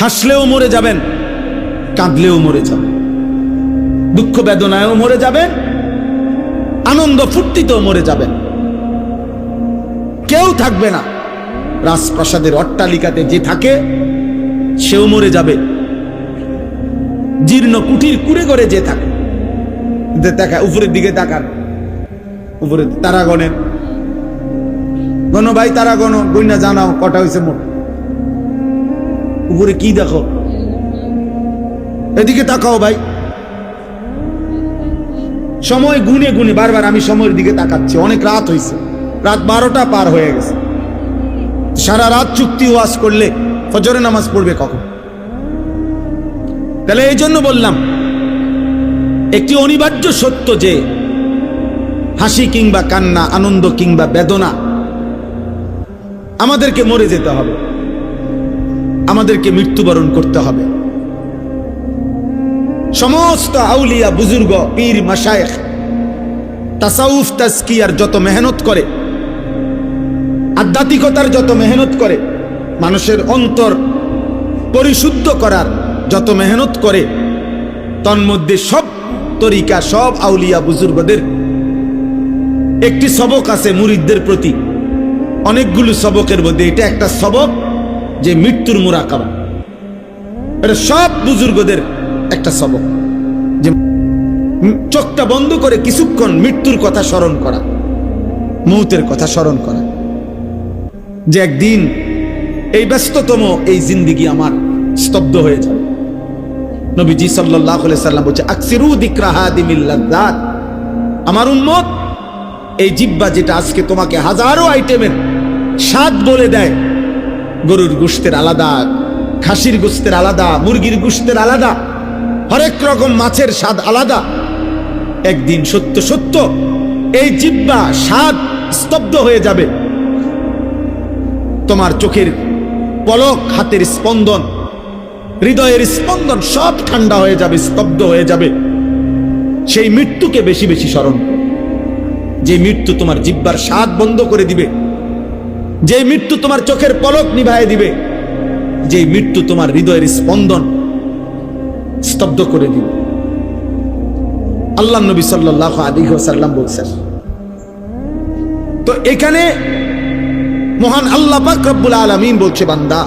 হাসলেও মরে যাবেন, কাঁদলেও মরে যাবেন, দুঃখ বেদনায়ও মরে যাবেন, আনন্দ ফুর্তিতেও মরে যাবেন। কেউ থাকবে না, রাজপ্রাসাদের অট্টালিকাতে যে থাকে, সেও মরে যাবে। জীর্ণ কুটির কুড়ে করে যে থাকে দেখা উপরের দিকে তাকান উপরে তারা গণেন গণ ভাই তারা গণ গইনা জানাও, কটা হয়েছে মোট? উপরে কি দেখো? এদিকে তাকাও ভাই। সময় গুনে গুনে, বারবার আমি সময়ের দিকে তাকাচ্ছি। অনেক রাত হয়েছে রাত বারোটা পার হয়ে গেছে। সারা রাত চুক্তি ওয়াজ করলে ফজরে নামাজ পড়বে কখন? তাহলে এই জন্য বললাম, একটি অনিবার্য সত্য যে, হাসি কিংবা কান্না, আনন্দ কিংবা বেদনা আমাদেরকে মরে যেতে হবে। আমাদেরকে মৃত্যুবরণ করতে হবে। সমস্ত আউলিয়া বুজুর্গ, পীর মাসায়েখ তাসাউফ তাস্কিয়ার যত মেহনত করে, আধ্যাত্মিকতার যত মেহনত করে, মানুষের অন্তর পরিশুদ্ধ করার যত মেহনত করে, তন্মধ্যে সব তরিকা, সব আউলিয়া বুজুর্গদের একটি সবক আছে মুরিদদের প্রতি। অনেকগুলো সবকের মধ্যে এটা একটা সবক। যে মৃত্যুর মুরাকাবা। এটা সব বুজুর্গদের একটা সবক। যে চোখটা বন্ধ করে কিছুক্ষণ মৃত্যুর কথা স্মরণ করা, মৌতের কথা স্মরণ করা। যে একদিন এই ব্যস্ততম এই জিন্দিগি আমার স্তব্ধ হয়ে যাবে। নবীজি সাল্লাহ সাল্লাম বলছে, আকসিরু দিক্রাহাদিমিল্লাদ আমার উন্মত এই জিব্বা যেটা আজকে তোমাকে হাজারো আইটেমের স্বাদ বলে দেয় গরুর গোস্তের আলাদা, খাসির গোস্তের আলাদা, মুরগির গোস্তের আলাদা, হরেক রকম মাছের স্বাদ আলাদা। একদিন সত্য সত্য এই জিব্বা স্বাদ স্তব্ধ হয়ে যাবে। তোমার চোখের পলক, হাতের স্পন্দন, হৃদয়ের স্পন্দন সব ঠান্ডা হয়ে যাবে, স্তব্ধ হয়ে যাবে। সেই মৃত্যুকে বেশি বেশি স্মরণ। যে মৃত্যু তোমার জিব্বার স্বাদ বন্ধ করে দিবে। যে মৃত্যু তোমার চোখের পলক নিভায় দিবে যে মৃত্যু তোমার হৃদয়ের স্পন্দন স্তব্ধ করে দিবে। আল্লাহ নবী সাল্লাহ বলছেন, তো এখানে মহান আল্লাহ পাক রব্বুল আলমিন বলছে, বান্দা,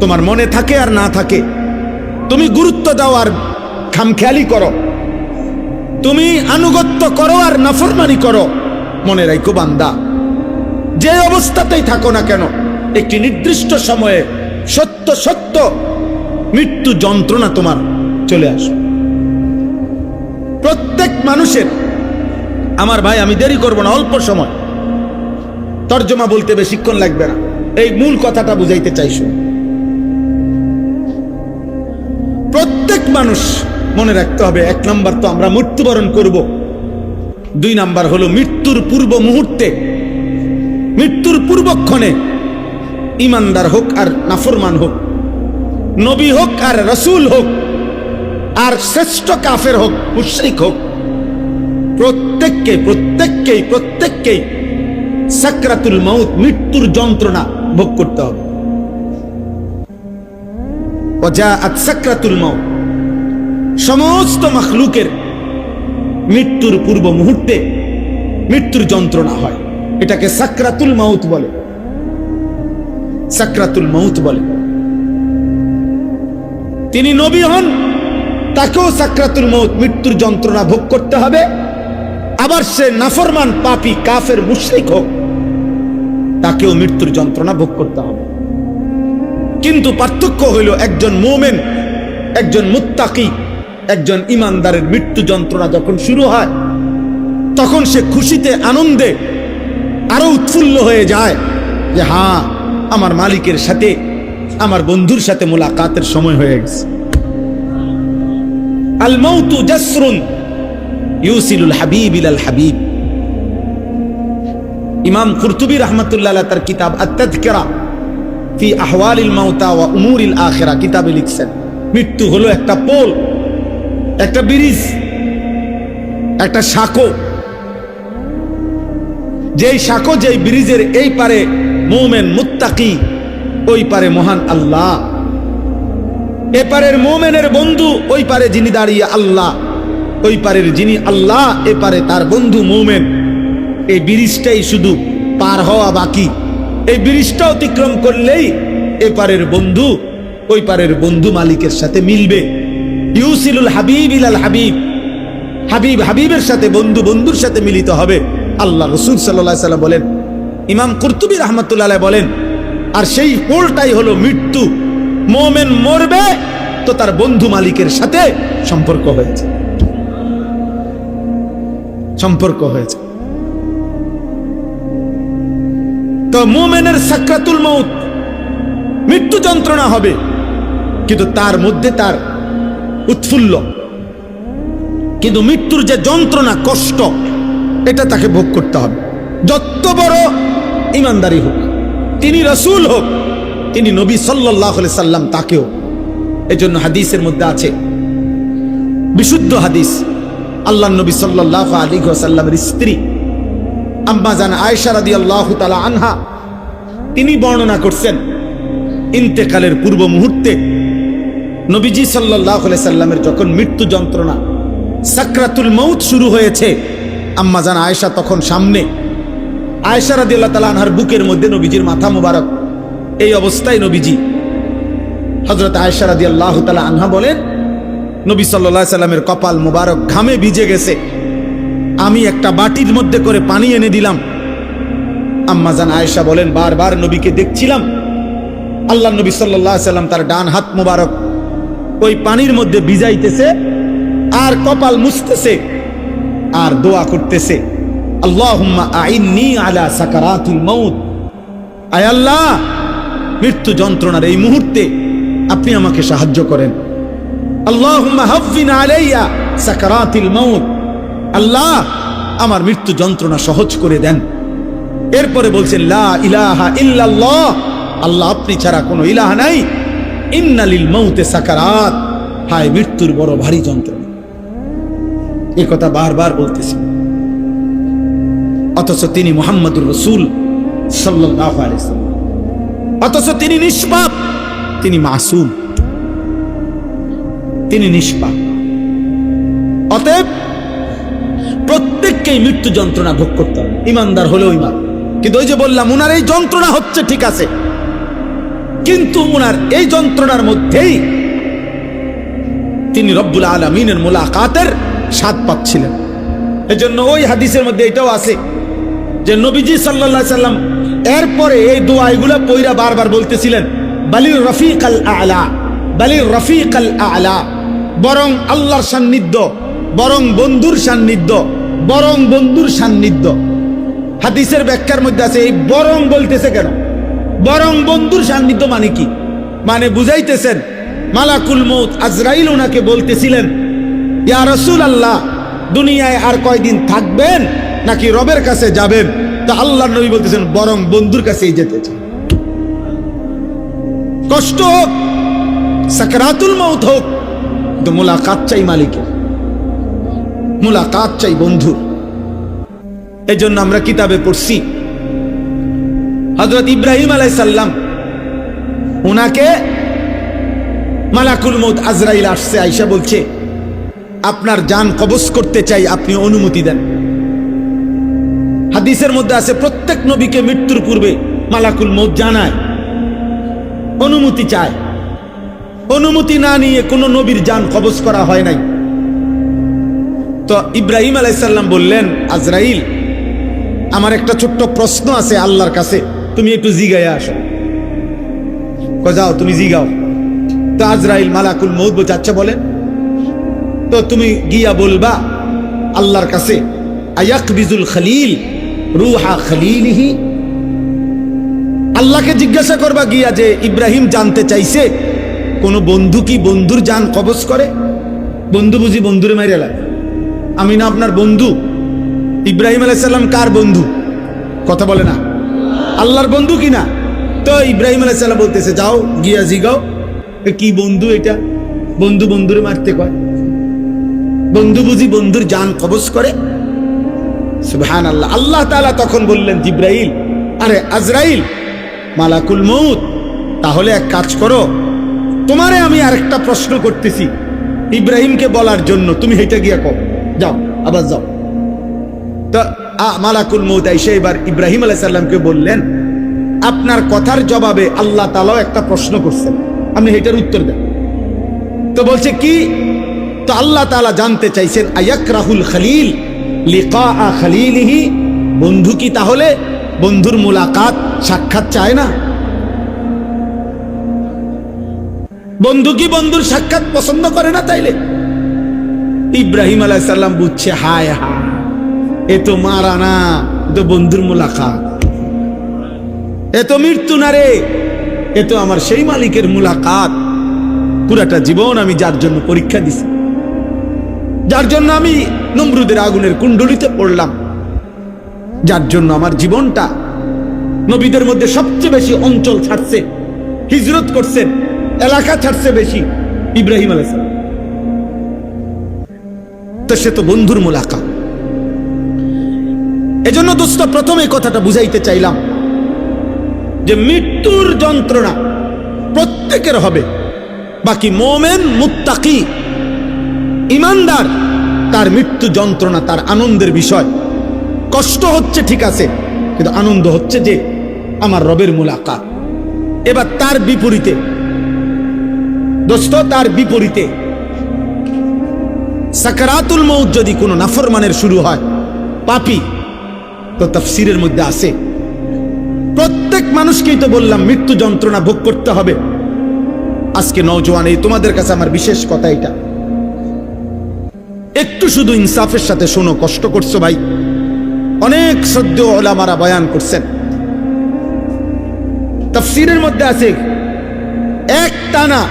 তোমার মনে থাকে আর না থাকে, তুমি গুরুত্ব দাও আর খামখেয়ালি করো, তুমি আনুগত্য করো আর নাফরমানি করো, মনে রাখো বান্দা যে অবস্থাতেই থাকো না কেন, একটি নির্দিষ্ট সময়ে সত্য সত্য মৃত্যু যন্ত্রণা তোমার চলে আসো প্রত্যেক মানুষের, আমার ভাই, আমি দেরি করব না, অল্প সময়। তর্জমা বলতে বেশিক্ষণ লাগবে না। এই মূল কথাটা বুঝাইতে চাইছো প্রত্যেক মানুষ মনে রাখতে হবে, এক নাম্বার তো আমরা মৃত্যুবরণ করব। দুই নাম্বার হলো মৃত্যুর পূর্ব মুহূর্তে মৃত্যুর পূর্বক্ষণে ইমানদার হোক আর নাফরমান হোক, নবী হোক আর রসুল হোক, আর শ্রেষ্ঠ কাফের হোক, মুশরিক হোক, প্রত্যেককে, প্রত্যেককেই প্রত্যেককেই সাকরাতুল মৌত মৃত্যুর যন্ত্রণা ভোগ করতে হবে। সাকরাতুল সমস্ত মখলুকের মৃত্যুর পূর্ব মুহূর্তে মৃত্যুর যন্ত্রণা হয়। এটাকে সাকরাতুল মাউত বলে। সাকরাতুল মাউত বলে। তিনি নবী হন, তাকেও সাকরাতুল মৌত মৃত্যুর যন্ত্রণা ভোগ করতে হবে। আবার সে নাফরমান, পাপি, কাফের, মুশরিক হোক, তাকেও মৃত্যুর যন্ত্রণা ভোগ করতে হবে। কিন্তু পার্থক্য হইল একজন মোমেন, একজন মুত্তাকি, একজন ইমানদারের মৃত্যু যন্ত্রণা যখন শুরু হয়, তখন সে খুশিতে, আনন্দে আরও উৎফুল্ল হয়ে যায় যে হ্যাঁ আমার মালিকের সাথে, আমার বন্ধুর সাথে মোলাকাতের সময় হয়ে গেছে। আল মৌতু জাসরুন ইউসিলুল হাবিব ইলাল হাবিব। ইমাম কুরতুবী রহমতুল্লাহ তার কিতাব আত্মাদকেরা ফি আহওয়ালিল মাউতা ওয়া উমুরিল আখিরা কিতাবে লিখছেন। মৃত্যু হলো একটা পোল, একটা ব্রিজ, একটা সাঁকো। যেই সাঁকো, যেই ব্রিজের এই পারে মোমেন মুত্তাকি, ওই পারে মহান আল্লাহ। এপারের মোমেনের বন্ধু, ওই পারে যিনি দাঁড়িয়ে আল্লাহ। ওই পারের যিনি আল্লাহ এপারে তার বন্ধু মোমেন। এই ব্রিজটাই শুধু পার হওয়া বাকি। এই ব্রিজটা অতিক্রম করলেই এপারের বন্ধু, ওই পারের বন্ধু মালিকের সাথে মিলবে। ইউসিলুল হাবিব ইলাল হাবিব। হাবিব হাবিবের সাথে, বন্ধু বন্ধুর সাথে মিলিত হবে। আল্লাহ রসুল সাল্লাহ সাল্লাম বলেন, ইমাম কুর্তুবী রহমতুল্লাহ বলেন, আর সেই পোলটাই হলো মৃত্যু। মোমেন মরবে, তো তার বন্ধু মালিকের সাথে সম্পর্ক হয়েছে। সম্পর্ক হয়েছে। তো মোমেনের সাকরাতুল মৌত মৃত্যু যন্ত্রণা হবে, কিন্তু তার মধ্যে তার উৎফুল্ল। কিন্তু মৃত্যুর যে যন্ত্রণা, কষ্ট এটা তাকে ভোগ করতে হবে। যত বড় ইমানদারি হোক, তিনি রসুল হোক, তিনি নবী সাল্লাহ সাল্লাম তাকেও। এজন্য হাদিসের মধ্যে আছে, বিশুদ্ধ হাদিস আল্লাহ নবী সাল্লাহ আলী সাল্লামের স্ত্রী আম্মা জান আয়সা রাদি আল্লাহ আনহা, তিনি বর্ণনা করছেন, ইন্তেকালের পূর্ব মুহূর্তে নবীজি সাল্লাহ সাল্লামের যখন মৃত্যু যন্ত্রণা, সাকরাতুল মৌত শুরু হয়েছে আম্মা জান আয়েশা তখন সামনে। আয়েশা রাদি আল্লাহ তালা আনহার বুকের মধ্যে নবীজির মাথা মুবারক। এই অবস্থায় নবীজি হজরত আয়েশা রাদি আল্লাহ তালা আনহা বলেন, নবী সাল্লাহ সাল্লামের কপাল মুবারক ঘামে ভিজে গেছে। আমি একটা বাটির মধ্যে করে পানি এনে দিলাম। আম্মাজান আয়েশা বলেন, বারবার নবীকে দেখছিলাম। আল্লাহ নবী সাল্লাহ সাল্লাম তার ডান হাত মুবারক ওই পানির মধ্যে ভিজাইতেছে আর কপাল মুছতেছে। আর দোয়া করতেছে, আল্লাহুম্মা আইন্নি আলা সাকারাতুল মউত। আয় আল্লাহ, মৃত্যু যন্ত্রণার এই মুহূর্তে আপনি আমাকে সাহায্য করেন। আল্লাহুম্মা হাফিন আলাইয়া সাকারাতিল মউত। আল্লাহ, আমার মৃত্যু যন্ত্রণা সহজ করে দেন। এরপরে বলছেন, লা ইলাহা ইল্লাল্লাহ। আল্লাহ, আপনি ছাড়া কোনো ইলাহা নাই। ইন্নালিল মৌতে সাকারাত। হায়, মৃত্যুর বড় ভারী যন্ত্রণা। এ কথা বারবার বলতেছি। অথচ তিনি মোহাম্মদুর রসুল সাল্লাহ অথচ তিনি নিষ্পাপ, তিনি মাসুম। তিনি নিষ্পাপ। অতএব প্রত্যেককেই মৃত্যু যন্ত্রণা ভোগ করতে হবে। ইমানদার হলেও ইমান কিন্তু ওই যে বললাম, উনার এই যন্ত্রণা হচ্ছে, ঠিক আছে। কিন্তু উনার এই যন্ত্রণার মধ্যেই তিনি রব্বুল আলমিনের মোলাকাতের স্বাদ পাচ্ছিলেন। এজন্য ওই হাদিসের মধ্যে এটাও আছে যে নবীজি সাল্লা সাল্লাম এরপরে এই দোয়া এগুলা পইরা বারবার বলতেছিলেন, বালির রফিক আল আলা বালির রফিক আল আলা বরং আল্লাহর সান্নিধ্য, বরং বন্ধুর সান্নিধ্য, বরং বন্ধুর সান্নিধ্য। হাদিসের ব্যাখ্যার মধ্যে আছে, এই বরং বলতেছে কেন? বরং বন্ধুর সান্নিধ্য মানে কি? মানে বুঝাইতেছেন, মালাকুল মৌত আজরাইল ওনাকে বলতেছিলেন রসুল আল্লাহ দুনিয়ায় আর কয়দিন থাকবেন নাকি রবের কাছে যাবেন? তা আল্লাহ নবী বলতেছেন, বরং বন্ধুর কাছেই যেতে চান। কষ্ট হোক, সাকরাতুল মৌত হোক, কিন্তু মোলাকাত চাই মালিকের। মোলাকাত চাই আমরা কিতাবে পড়ছি হজরত ইব্রাহিম আলাই সাল্লাম ওনাকে মালাকুল মৌত আজরাইল আসছে, আইসা বলছে আপনার যান কবজ করতে চাই, আপনি অনুমতি দেন। হাদিসের মধ্যে আছে, প্রত্যেক নবীকে মৃত্যুর পূর্বে মালাকুল মৌত জানায়, অনুমতি চায়। অনুমতি না নিয়ে কোনো নবীর যান কবজ করা হয় নাই। তো ইব্রাহিম আলাইসাল্লাম বললেন, আজরাইল, আমার একটা ছোট্ট প্রশ্ন আছে আল্লাহর কাছে, তুমি একটু জিগাইয়া আসো। যাও, তুমি জিগাও। তো আজরাইল মালাকুল মৌত বলছে আচ্ছা বলেন। তো তুমি গিয়া বলবা, আল্লাহর কাছে বিজুল খালিল, রুহা খালিলিহি? আল্লাহকে জিজ্ঞাসা করবা গিয়া যে, ইব্রাহিম জানতে চাইছে, কোন বন্ধু কি বন্ধুর যান কবজ করে? বন্ধু বুঝি বন্ধুরে মাইরে লাগে। আমি না আপনার বন্ধু। ইব্রাহিম আলাইসাল্লাম কার বন্ধু? কথা বলে না। আল্লাহর বন্ধু কি না? তো ইব্রাহিম আলাইসাল্লাম বলতেছে, যাও গিয়া জিগাও। কি বন্ধু এটা? বন্ধু বন্ধুরে মারতে কয়। বন্ধু বুঝি বন্ধুর যান কবজ করে? সুবহান আল্লাহ আল্লাহ তাআলা তখন বললেন, জিব্রাইল, আরে আজরাইল, মালাকুল মৌত তাহলে এক কাজ করো। তোমারে আমি আরেকটা প্রশ্ন করতেছি। ইব্রাহিমকে বলার জন্য, তুমি হেঁটে গিয়ে কো যাও, আবার যাও। তো মালাকুল মৌত এসে এবার ইব্রাহিম আলাইসাল্লামকে বললেন, আপনার কথার জবাবে আল্লাহ তালাও একটা প্রশ্ন করছেন। আপনি এটার উত্তর দেন। তো বলছে, কি? তো আল্লাহ তালা জানতে চাইছেন আয়াক রাহুল খালিল লিকা আ খালিলিহি। বন্ধু কি তাহলে? বন্ধুর মুলাকাত সাক্ষাৎ চায় না? বন্ধু কি বন্ধুর সাক্ষাৎ পছন্দ করে না তাইলে? ইব্রাহিম আলাইসাল্লাম বুঝছে, হায় হা এ তো মারা না তো বন্ধুর মুলাকাত। এ তো মৃত্যু না রে, এ তো আমার সেই মালিকের মুলাকাত। পুরাটা জীবন আমি যার জন্য পরীক্ষা দিছি। যার জন্য আমি নমরুদের আগুনের কুণ্ডলিতে পড়লাম। যার জন্য আমার জীবনটা নবীদের মধ্যে সবচেয়ে বেশি অঞ্চল ছাড়ছে, হিজরত করছেন এলাকা ছাড়ছে বেশি, ইব্রাহিম আলাইসালাম তো সে তো বন্ধুর মুলাকা এজন্য দোস্ত, প্রথমে কথাটা বুঝাইতে চাইলাম যে মৃত্যুর যন্ত্রণা প্রত্যেকের হবে, বাকি মোমেন, মুত্তাকি ইমানদার, তার মৃত্যু যন্ত্রণা, তার আনন্দের বিষয়। কষ্ট হচ্ছে, ঠিক আছে, কিন্তু আনন্দ হচ্ছে যে আমার রবের মুলাকাত। এবার তার বিপরীতে, দোস্ত, তার বিপরীতে, সাকারাতুল মৌত যদি কোনো নাফরমানের শুরু হয়, পাপি, তো তাফসিরের মধ্যে আছে। প্রত্যেক মানুষকেই তো বললাম, মৃত্যু যন্ত্রণা ভোগ করতে হবে। আজকে নওজোয়ান, এই তোমাদের কাছে আমার বিশেষ কথা এটা। একটু শুধু ইনসাফের সাথে শোনো, কষ্ট করছ ভাই। অনেক সদ্য ওলামারা বয়ান করছেন। তাফসিরের মধ্যে আছে, এক টানা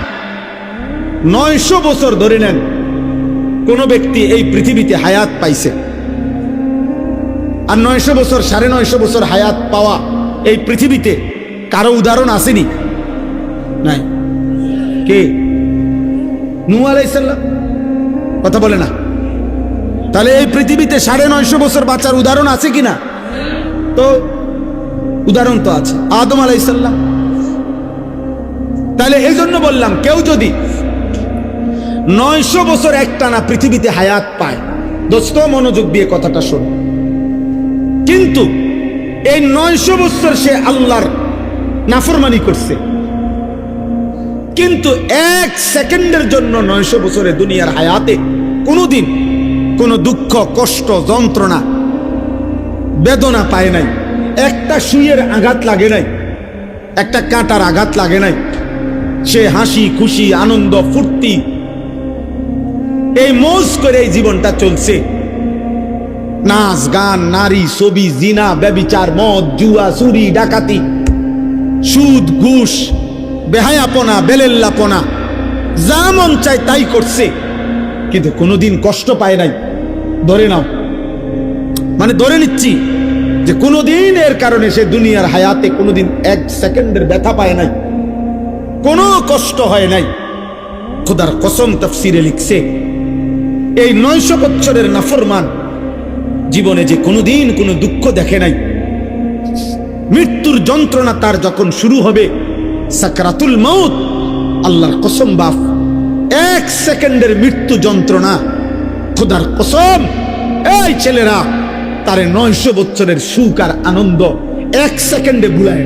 নয়শো বছর ধরে নেন কোন ব্যক্তি এই পৃথিবীতে হায়াত পাইছে। আর নয়শো বছর, সাড়ে নয়শো বছর হায়াত পাওয়া এই পৃথিবীতে কারও উদাহরণ আসেনি? নাই। কে? নু আলাইসাল্লাম কথা বলে না। তাহলে এই পৃথিবীতে সাড়ে নয়শো বছর বাচ্চার উদাহরণ আছে কিনা? তো উদাহরণ তো আছে, আদম আলাইসাল্লাম। তাহলে এই জন্য বললাম, কেউ যদি নয়শো বছর একটানা পৃথিবীতে হায়াত পায়, দোস্ত, মনোযোগ দিয়ে কথাটা শোন। কিন্তু এই নয়শো বছর সে আল্লাহর নাফরমানি করছে। কিন্তু এক সেকেন্ডের জন্য নয়শো বছরে দুনিয়ার হায়াতে কোনোদিন কোনো দুঃখ, কষ্ট, যন্ত্রণা, বেদনা পায় নাই। একটা সুইয়ের আঘাত লাগে নাই। একটা কাঁটার আঘাত লাগে নাই। সে হাসি, খুশি, আনন্দ, ফুর্তি, এই মোজ করে এই জীবনটা চলছে। নাচ, গান, নারী, ছবি, জিনা, ব্যবিচার, মদ, জুয়া, চুরি, ডাকাতি, সুদ, ঘুষ, বেহায়াপনা, বেলেল্লাপনা, যা মন চায় তাই করছে। কিন্তু কোনোদিন কষ্ট পায় নাই। ধরে নাও। মানে ধরে নিচ্ছি যে কোনোদিন এর কারণে সে দুনিয়ার হায়াতে কোনোদিন এক সেকেন্ডের ব্যথা পায় নাই। কোনো কষ্ট হয় নাই। খোদার কসম তফসিরে লিখছে, এই নয়শো বছরের নাফরমান জীবনে যে কোনোদিন কোনো দুঃখ দেখে নাই। মৃত্যুর যন্ত্রণা তার যখন শুরু হবে, সাকরাতুল মৌত আল্লাহর কসম বাফ এক সেকেন্ডের মৃত্যু যন্ত্রণা। খোদার কসম, এই ছেলেরা তার নয়শো বছরের সুখ আর আনন্দ এক সেকেন্ডে ভুলায়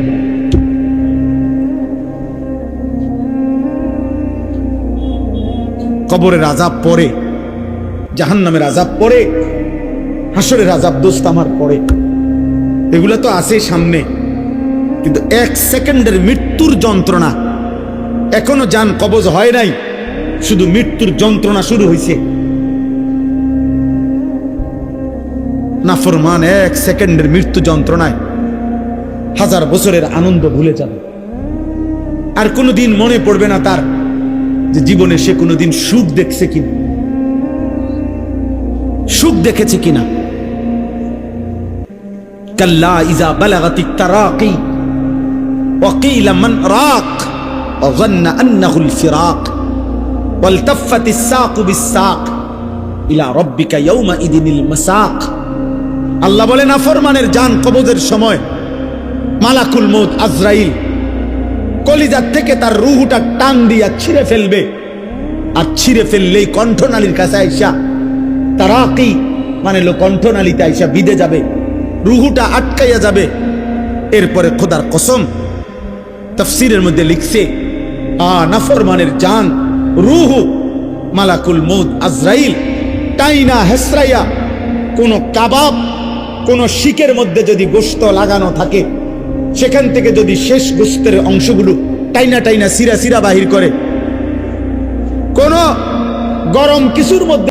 কবরের আজাব পরে জাহান নামের আজাব পরে, হাসরের আজাব দোস্ত আমার পরে। এগুলো তো আছে সামনে, কিন্তু এক সেকেন্ডের মৃত্যুর যন্ত্রণা। এখনও যান, কবজ হয় নাই। শুধু মৃত্যুর যন্ত্রণা শুরু হয়েছে নাফরমান এক সেকেন্ডের মৃত্যু যন্ত্রণায় হাজার বছরের আনন্দ ভুলে যাবে আর কোনোদিন মনে পড়বে না তার যে জীবনে সে কোনোদিন সুখ দেখছে কিনা সুখ দেখেছে কিনা কাল্লা ইজা বালাগাতি তারাকি وقيل من راق وظن أنه الفراق والتفت الساق بالساق إلى ربك يومئذ المساق আল্লাহ বলে না ফরমানের জান কবজের সময় মালাকুল মৌত আজরাইল কলিজার থেকে তার রুহুটা টান দিয়া ছিঁড়ে ফেলবে আর ছিঁড়ে ফেললেই কণ্ঠনালীর কাছে আইসা তারাকি মানে লো কণ্ঠনালীতে আইসা বিদে যাবে রুহুটা আটকাইয়া যাবে এরপরে খোদার কসম তফসিরের মধ্যে লিখছে আ নাফরমানের জান রুহু মালাকুল মৌদ আজরাইল, টাইনা হেসরাইয়া। কোনো কাবাব, কোনো শিকের মধ্যে যদি গোস্ত লাগানো থাকে, সেখান থেকে যদি শেষ গোস্তের অংশগুলো টাইনা টাইনা সিরা সিরা বাহির করে, কোন গরম কিছুর মধ্যে